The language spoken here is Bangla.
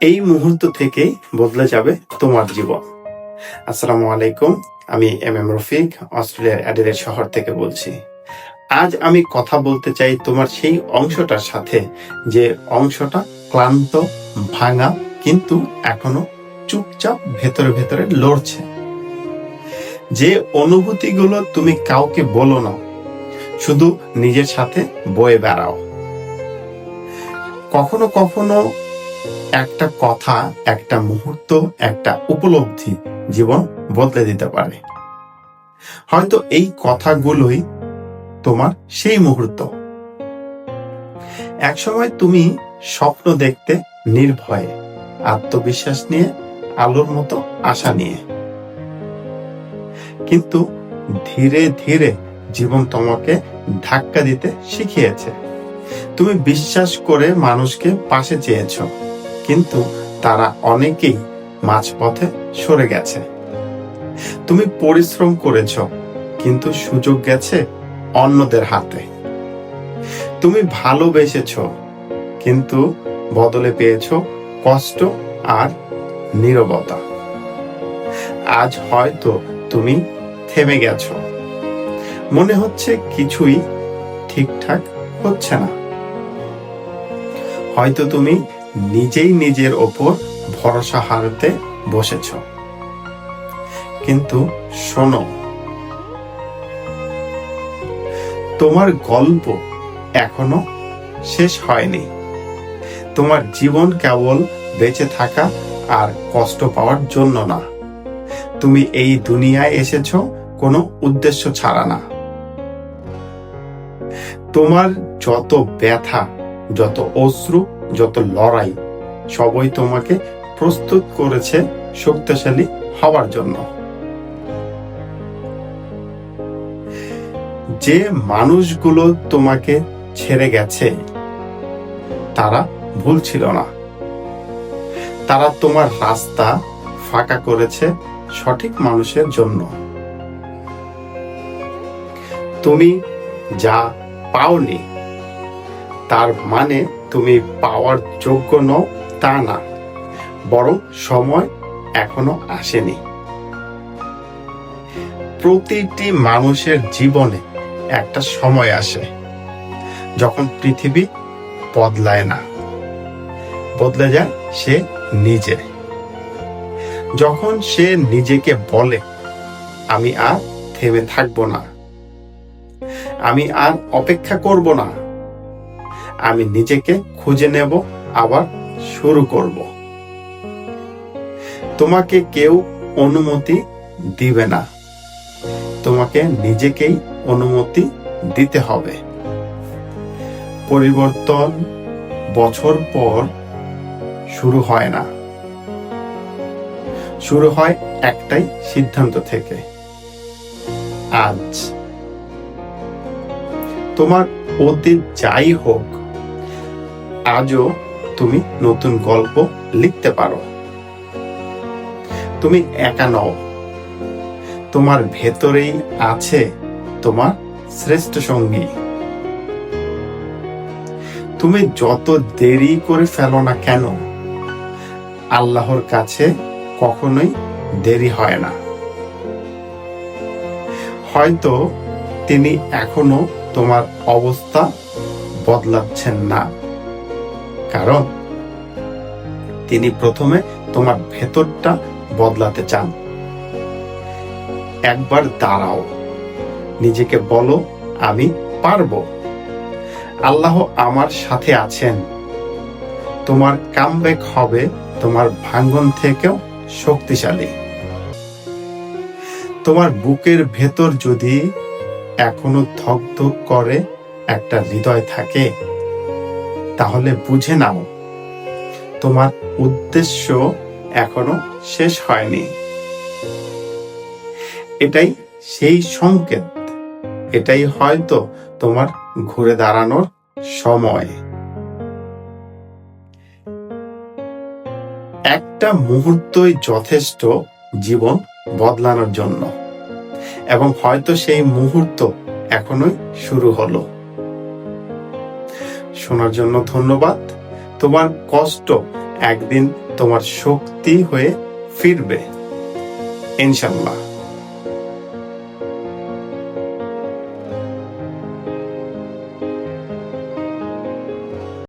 এই মুহূর্ত থেকেই বদলে যাবে তোমার জীবন। আসসালামু আলাইকুম, আমি এম এম রফিক, অস্ট্রেলিয়ার অ্যাডিলেড শহর থেকে বলছি। আজ আমি কথা বলতে চাই তোমার সেই অংশটার সাথে, যে অংশটা ক্লান্ত, ভাঙা, কিন্তু এখনও চুপচাপ ভেতরে ভেতরে লড়ছে। যে অনুভূতিগুলো তুমি কাউকে বলো না, শুধু নিজের সাথে বয়ে বেড়াও। কখনো কখনো একটা কথা, একটা মুহূর্ত, একটা উপলব্ধি জীবন বদলে দিতে পারে। হয়তো এই কথাগুলোই তোমার সেই মুহূর্ত। একসময় তুমি স্বপ্ন দেখতে নির্ভয়ে, আত্মবিশ্বাস নিয়ে, আলোর মতো আশা নিয়ে। কিন্তু ধীরে ধীরে জীবন তোমাকে ধাক্কা দিতে শিখিয়েছে। তুমি বিশ্বাস করে মানুষকে পাশে চেয়েছো। কিন্তু তারা অনেকেই মাঝপথে সরে গেছে। তুমি পরিশ্রম করেছ, কিন্তু সুযোগ গেছে অন্যদের হাতে। তুমি ভালোবেসেছ, কিন্তু বদলে পেয়েছ কষ্ট আর নীরবতা। আজ হয়তো তুমি থেমে গেছো। মনে হচ্ছে কিছুই ঠিকঠাক হচ্ছে না। হয়তো তুমি নিজেই নিজের ওপর ভরসা হারাতে বসেছ। কিন্তু শোনো, তোমার গল্প এখনও শেষ হয়নি। তোমার জীবন কেবল বেঁচে থাকা আর কষ্ট পাওয়ার জন্য না। তুমি এই দুনিয়ায় এসেছ কোনো উদ্দেশ্য ছাড়া না। তোমার যত ব্যথা, যত অশ্রু যত লড়াই, সবই তোমাকে প্রস্তুত করেছে শক্তিশালী হওয়ার জন্য। যে মানুষগুলো তোমাকে ছেড়ে গেছে, তারা ভুল ছিল না। তারা তোমার রাস্তা ফাঁকা করেছে সঠিক মানুষের জন্য। তুমি যা পাওনি তার মানে তুমি পাওয়ার যোগ্য নও তা না। বরং সময় এখনও আসেনি। প্রতিটি মানুষের জীবনে একটা সময় আসে, যখন পৃথিবী বদলায় না। বদলে যায় সে নিজে। যখন সে নিজেকে বলে, আমি আর থেমে থাকব না। আমি আর অপেক্ষা করব না। আমি নিজেকে খুঁজে নেব, আবার শুরু করব। তোমাকে কেউ অনুমতি দিবে না। তোমাকে নিজেকেই অনুমতি দিতে হবে। পরিবর্তন বছর পর শুরু হয় না। শুরু হয় একটাই সিদ্ধান্ত থেকে। আজ তোমার অতীত যাই হোক আজও তুমি নতুন গল্প লিখতে পারো। তুমি একা নও। তোমার ভেতরেই আছে তোমার শ্রেষ্ঠ সঙ্গী। তুমি যত দেরি করে ফেলো না কেন, আল্লাহর কাছে কখনোই দেরি হয় না। হয়তো তিনি এখনও তোমার অবস্থা বদলাচ্ছেন না। কারণ তিনি প্রথমে তোমার ভেতরটা বদলাতে চান। একবার দাঁড়াও, নিজেকে বলো, আমি পারব। আল্লাহ আমার সাথে আছেন। তোমার কামব্যাক হবে তোমার ভাঙ্গন থেকেও শক্তিশালী। তোমার বুকের ভেতর যদি এখনও ধক করে একটা হৃদয় থাকে তাহলে বুঝে নাও। তোমার উদ্দেশ্য এখনও শেষ হয়নি। এটাই সেই সংকেত। এটাই হয়তো তোমার ঘুরে দাঁড়ানোর সময়। একটা মুহূর্তই যথেষ্ট জীবন বদলানোর জন্য। এবং হয়তো সেই মুহূর্ত এখনোই শুরু হলো। শোনার জন্য ধন্যবাদ। তোমার কষ্ট একদিন তোমার শক্তি হয়ে ফিরবে। ইনশাল্লাহ